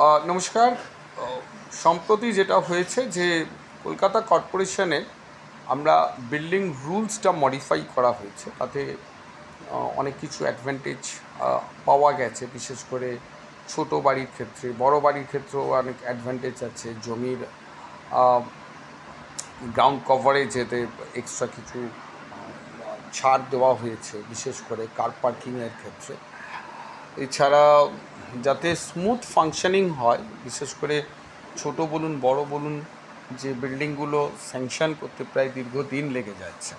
নমস্কার। সম্প্রতি যেটা হয়েছে যে কলকাতা কর্পোরেশনে আমরা বিল্ডিং রুলসটা মডিফাই করা হয়েছে। তাতে অনেক কিছু অ্যাডভান্টেজ পাওয়া গেছে। বিশেষ করে ছোট বাড়ির ক্ষেত্রে, বড় বাড়ির ক্ষেত্রেও অনেক অ্যাডভান্টেজ আছে। জমির গ্রাউন্ড কভারেজেতে এক্সট্রা কিছু ছাড় দেওয়া হয়েছে। বিশেষ করে কার পার্কিংয়ের ক্ষেত্রে। এছাড়া যাতে স্মুথ ফাংশনিং হয়, বিশেষ করে ছোট বলুন, বড় বলুন, যে বিল্ডিংগুলো স্যাংশন করতে প্রায় দীর্ঘদিন লেগে যাচ্ছে।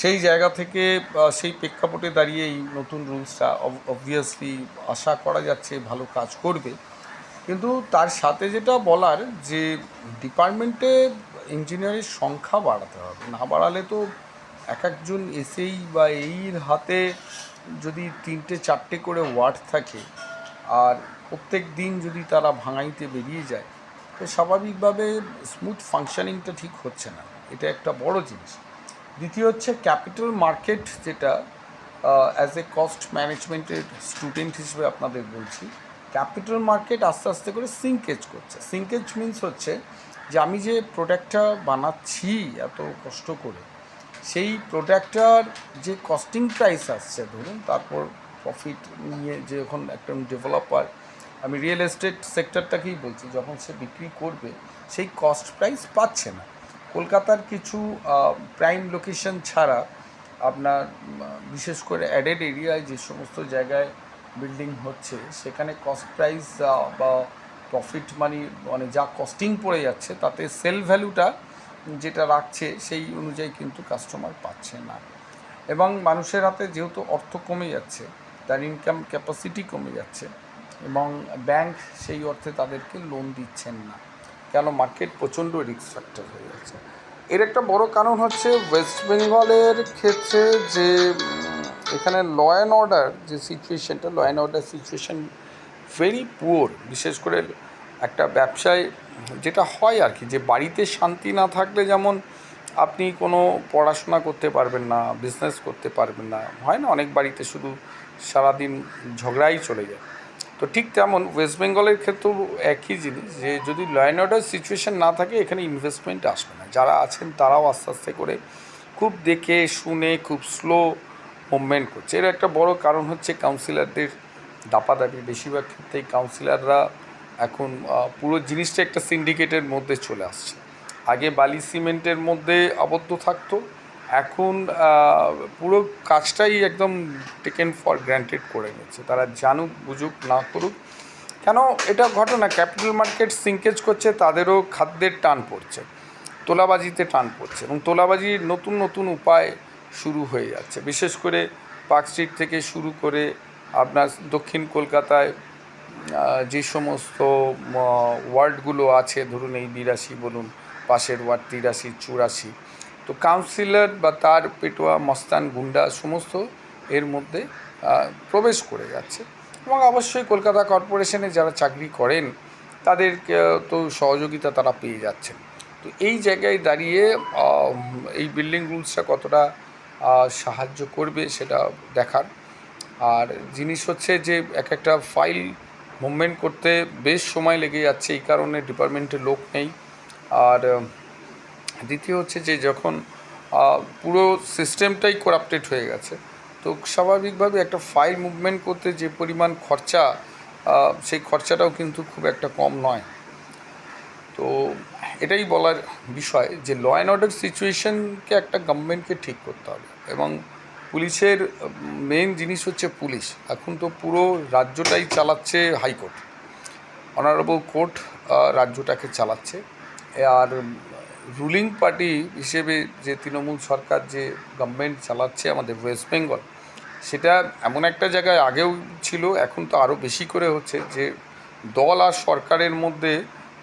সেই জায়গা থেকে সেই প্রেক্ষাপটে দাঁড়িয়ে এই নতুন রুলসটা অবভিয়াসলি আশা করা যাচ্ছে ভালো কাজ করবে। কিন্তু তার সাথে যেটা বলার, যে ডিপার্টমেন্টে ইঞ্জিনিয়ারের সংখ্যা বাড়াতে হবে। না বাড়ালে তো এক একজন এসেই বা এইর হাতে যদি তিনটে, চারটে করে ওয়ার্ড থাকে আর প্রত্যেক দিন যদি তারা ভাঙাইতে বেরিয়ে যায়, তো স্বাভাবিকভাবে স্মুথ ফাংশনিংটা ঠিক হচ্ছে না। এটা একটা বড় জিনিস। দ্বিতীয় হচ্ছে ক্যাপিটাল মার্কেট যেটা অ্যাজ এ কস্ট ম্যানেজমেন্টের স্টুডেন্ট হিসেবে আপনাদের বলছি ক্যাপিটাল মার্কেট আস্তে আস্তে করে সিঙ্কেজ করছে। সিঙ্কেজ মিন্স হচ্ছে যে আমি যে প্রোডাক্টটা বানাচ্ছি এত কষ্ট করে, সেই প্রোডাক্টটার যে কস্টিং প্রাইস আসছে, ধরুন তারপর প্রফিট নিয়ে যে যখন একটা ডেভেলপার আমি রিয়েল এস্টেট সেক্টরটাকেই বলছি, যখন সে বিক্রি করবে, সেই কস্ট প্রাইস পাচ্ছে না। কলকাতার কিছু প্রাইম লোকেশন ছাড়া আপনার বিশেষ করে অ্যাডেড এরিয়ায় যে সমস্ত জায়গায় বিল্ডিং হচ্ছে, সেখানে কস্ট প্রাইস বা প্রফিট মানি মানে যা কস্টিং পড়ে যাচ্ছে, তাতে সেল ভ্যালুটা যেটা রাখছে, সেই অনুযায়ী কিন্তু কাস্টমার পাচ্ছে না। এবং মানুষের হাতে যেহেতু অর্থ কমে যাচ্ছে তার ইনকাম ক্যাপাসিটি কমে যাচ্ছে এবং ব্যাংক সেই অর্থে তাদেরকে লোন দিচ্ছেন না। কেন? মার্কেট প্রচণ্ড রিস্ক ফ্যাক্টর হয়ে যাচ্ছে। এর একটা বড় কারণ হচ্ছে ওয়েস্ট বেঙ্গলের ক্ষেত্রে যে এখানে ল অ্যান্ড অর্ডার যে সিচুয়েশনটা law and order situation very poor বিশেষ করে একটা ব্যবসায় যেটা হয় আর কি, যে বাড়িতে শান্তি না থাকলে যেমন আপনি কোনো পড়াশোনা করতে পারবেন না বিজনেস করতে পারবেন না। হয় না? অনেক বাড়িতে শুধু সারাদিন ঝগড়াই চলে যায়। তো ঠিক তেমন ওয়েস্ট বেঙ্গলের ক্ষেত্রেও একই জিনিস যে, যদি ল অ্যান্ড অর্ডার সিচুয়েশন না থাকে, এখানে ইনভেস্টমেন্ট আসবে না। যারা আছেন, তারাও আস্তে আস্তে করে খুব দেখে শুনে খুব স্লো মুভমেন্ট করছে। এর একটা বড় কারণ হচ্ছে কাউন্সিলরদের দাপাদাপি। বেশিরভাগ ক্ষেত্রেই কাউন্সিলররা এখন পুরো জিনিসটা একটা সিন্ডিকেটের মধ্যে চলে আসছে। আগে বালি সিমেন্টের মধ্যে আবদ্ধ থাকতো। এখন পুরো কাজটাই একদম টেকেন ফর গ্র্যান্টেড করে নিচ্ছে। তারা জানুক, বুঝুক, না করুক। কেন, এটা ঘটনা ক্যাপিটাল মার্কেট সিঙ্কেজ করছে, তাদেরও খাদ্যের টান পড়ছে, তোলাবাজিতে টান পড়ছে এবং তোলাবাজির নতুন নতুন উপায় শুরু হয়ে যাচ্ছে। বিশেষ করে পার্ক স্ট্রিট থেকে শুরু করে আপনার দক্ষিণ কলকাতায় যে সমস্ত ওয়ার্ডগুলো আছে, ধরুন এই বিরাশি বলুন, পাশের ওয়ার্ড তিরাশি, চুরাশি তো কাউন্সিলর বা তার পেটোয়া, মস্তান, গুন্ডা সমস্ত এর মধ্যে প্রবেশ করে যাচ্ছে। এবং অবশ্যই কলকাতা কর্পোরেশনে যারা চাকরি করেন তাদের তো সহযোগিতা তারা পেয়ে যাচ্ছেন। তো এই জায়গায় দাঁড়িয়ে এই বিল্ডিং রুলসটা কতটা সাহায্য করবে সেটা দেখার। আর জিনিস হচ্ছে যে, এক একটা ফাইল মুভমেন্ট করতে বেশ সময় লেগে যাচ্ছে, এই কারণে ডিপার্টমেন্টে লোক নেই। আর দ্বিতীয় হচ্ছে যে যখন পুরো সিস্টেমটাই করাপ্টেড হয়ে গেছে, তো স্বাভাবিকভাবে একটা ফাইল মুভমেন্ট করতে যে পরিমাণ খরচা সেই খরচাটাও কিন্তু খুব একটা কম নয়। তো এটাই বলার বিষয় যে ল অ্যান্ড অর্ডার সিচুয়েশনকে একটা গভর্নমেন্টকে ঠিক করতে হবে এবং পুলিশের মেন জিনিস হচ্ছে পুলিশ। এখন তো পুরো রাজ্যটাই চালাচ্ছে হাইকোর্ট অনারেবল কোর্ট রাজ্যটাকে চালাচ্ছে। আর রুলিং পার্টি হিসেবে যে তৃণমূল সরকার যে গভর্নমেন্ট চালাচ্ছে আমাদের ওয়েস্ট বেঙ্গল সেটা এমন একটা জায়গায় আগেও ছিল, এখন তো আরও বেশি করে হচ্ছে যে দল আর সরকারের মধ্যে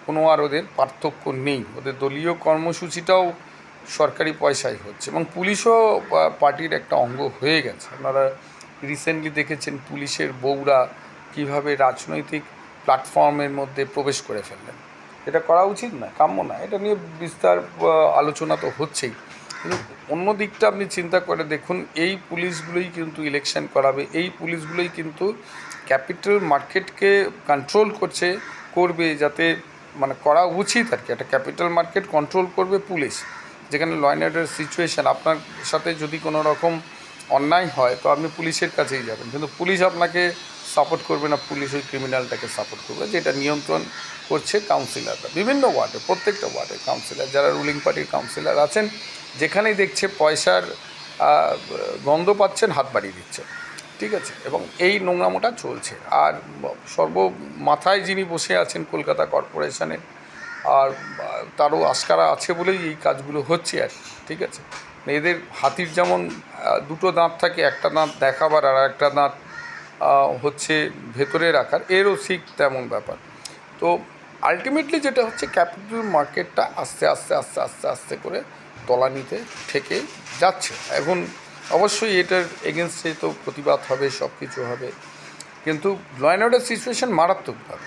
কোনো আর ওদের পার্থক্য নেই। ওদের দলীয় কর্মসূচিটাও সরকারি পয়সায় হচ্ছে এবং পুলিশও পার্টির একটা অঙ্গ হয়ে গেছে। আপনারা রিসেন্টলি দেখেছেন পুলিশের বউরা কীভাবে রাজনৈতিক প্ল্যাটফর্মের মধ্যে প্রবেশ করে ফেললেন। এটা করা উচিত না, কাম্য না। এটা নিয়ে বিস্তার আলোচনা তো হচ্ছেই। কিন্তু অন্য দিকটা আপনি চিন্তা করে দেখুন, এই পুলিশগুলোই কিন্তু ইলেকশন করাবে, এই পুলিশগুলোই কিন্তু ক্যাপিটাল মার্কেটকে কন্ট্রোল করছে, করবে যাতে মানে করা উচিত আর কি। একটা ক্যাপিটাল মার্কেট কন্ট্রোল করবে পুলিশ, যেখানে ল অ্যান্ড অর্ডার সিচুয়েশান আপনার সাথে যদি কোনো রকম অন্যায় হয়, তো আপনি পুলিশের কাছেই যাবেন। কিন্তু পুলিশ আপনাকে সাপোর্ট করবে না, পুলিশ ওই ক্রিমিনালটাকে সাপোর্ট করবে, যেটা নিয়ন্ত্রণ করছে কাউন্সিলররা, বিভিন্ন ওয়ার্ডে, প্রত্যেকটা ওয়ার্ডে কাউন্সিলর, যারা রুলিং পার্টির কাউন্সিলর আছেন, যেখানেই দেখছে পয়সার গন্ধ পাচ্ছেন, হাত বাড়িয়ে দিচ্ছে, ঠিক আছে? এবং এই নোংরামোটা চলছে। আর সর্ব মাথায় যিনি বসে আছেন কলকাতা কর্পোরেশনে, আর তারও আস্কারা আছে বলেই এই কাজগুলো হচ্ছে আর ঠিক আছে? এদের হাতির যেমন দুটো দাঁত থাকে, একটা দাঁত দেখাবার আর একটা দাঁত হচ্ছে ভেতরে রাখার, এরও ঠিক তেমন ব্যাপার। তো আলটিমেটলি যেটা হচ্ছে ক্যাপিটাল মার্কেটটা আস্তে আস্তে আস্তে আস্তে আস্তে করে তলানিতে থেকে যাচ্ছে। এখন অবশ্যই এটার এগেনস্টে তো প্রতিবাদ হবে সব কিছু হবে। কিন্তু ল সিচুয়েশন মারাত্মকভাবে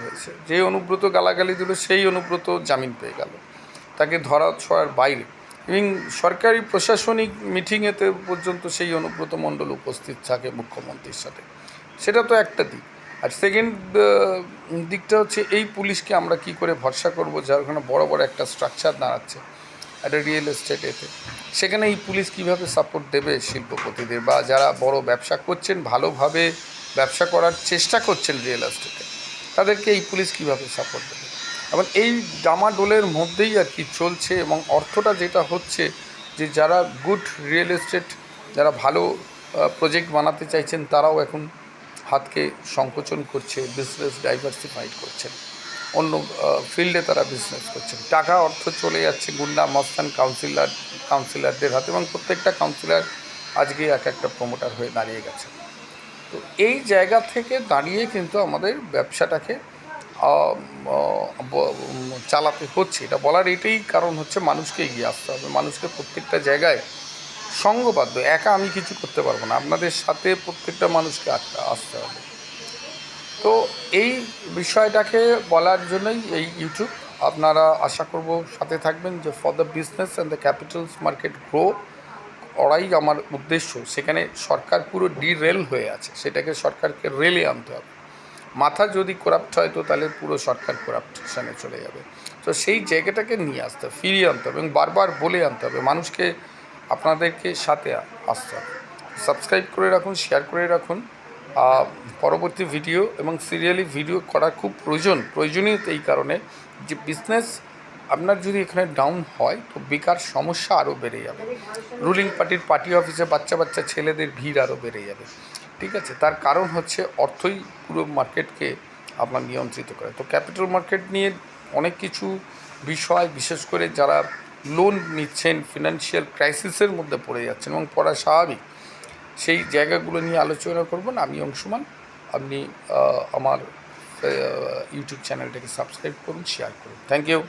হয়েছে। যে অনুব্রত গালাগালি দিল, সেই অনুব্রত জামিন পেয়ে গেল। তাকে ধরা ছোঁয়ার বাইরে। এবং সরকারি প্রশাসনিক মিটিংয়েতে পর্যন্ত সেই অনুব্রত মণ্ডল উপস্থিত থাকে মুখ্যমন্ত্রীর সাথে। সেটা তো একটা দিক। আর সেকেন্ড দিকটা হচ্ছে এই পুলিশকে আমরা কি করে ভরসা করব, যার ওখানে বড় বড় একটা স্ট্রাকচার দাঁড়াচ্ছে একটা রিয়েল এস্টেট এতে। সেখানে এই পুলিশ কীভাবে সাপোর্ট দেবে শিল্পপতিদের বা যারা বড় ব্যবসা করছেন, ভালোভাবে ব্যবসা করার চেষ্টা করছেন রিয়েল এস্টেটে তাদেরকে এই পুলিশ কীভাবে সাপোর্ট দেবে? এবং এই ডামাডোলের মধ্যেই আর কি চলছে এবং অর্থটা যেটা হচ্ছে যে যারা গুড রিয়েল এস্টেট যারা ভালো প্রজেক্ট বানাতে চাইছেন, তারাও এখন হাতকে সংকোচন করছে বিজনেস ডাইভার্সিফাইড করছেন অন্য ফিল্ডে তারা বিজনেস করছেন টাকা, অর্থ চলে যাচ্ছে গুন্ডা, মস্তান কাউন্সিলর কাউন্সিলরদের হাতে এবং প্রত্যেকটা কাউন্সিলর আজকে এক একটা প্রমোটার হয়ে দাঁড়িয়ে গেছে। তো এই জায়গা থেকে দাঁড়িয়ে কিন্তু আমাদের ব্যবসাটাকে চালাতে হচ্ছে। এটা বলার এটাই কারণ হচ্ছে মানুষকে এগিয়ে আসতে হবে। মানুষকে প্রত্যেকটা জায়গায় সঙ্গবাদ্য একা আমি কিছু করতে পারব না। আপনাদের সাথে প্রত্যেকটা মানুষকে আসতে হবে। তো এই বিষয়টাকে বলার জন্যই এই ইউটিউব আপনারা আশা করব সাথে থাকবেন যে for the business and the capitals market grow ওরাই আমার উদ্দেশ্য। সেখানে সরকার পুরো ডিরেল হয়ে আছে। সেটাকে সরকারকে রেলে আনতে হবে। মাথা যদি করাপ্ট হয় তো তাহলে পুরো সরকার করাপশনে চলে যাবে। তো সেই জায়গাটাকে নিয়ে আসতে হবে, ফিরিয়ে আনতে হবে এবং বারবার বলে আনতে হবে, মানুষকে আপনাদেরকে সাথে আসতে হবে। সাবস্ক্রাইব করে রাখুন শেয়ার করে রাখুন। পরবর্তী ভিডিও এবং সিরিয়ালি ভিডিও করা খুব প্রয়োজন প্রয়োজনীয় এই কারণে যে বিজনেস আপনার যদি এখানে ডাউন হয় তো বেকার সমস্যা আরও বেড়ে যাবে। রুলিং পার্টির পার্টি অফিসে বাচ্চা বাচ্চা ছেলেদের ভিড় আরও বেড়ে যাবে। ঠিক আছে, তার কারণ হচ্ছে অর্থই পুরো মার্কেটকে আপনার নিয়ন্ত্রিত করে। তো ক্যাপিটাল মার্কেট নিয়ে অনেক কিছু বিষয়, বিশেষ করে যারা লোন নিচ্ছেন ফিনান্সিয়াল ক্রাইসিসের মধ্যে পড়ে যাচ্ছেন এবং পড়া স্বাভাবিক, সেই জায়গাগুলো নিয়ে আলোচনা করবেন। আমি অংশমান, আপনি আমার ইউটিউব চ্যানেলটাকে সাবস্ক্রাইব করুন শেয়ার করুন। Thank you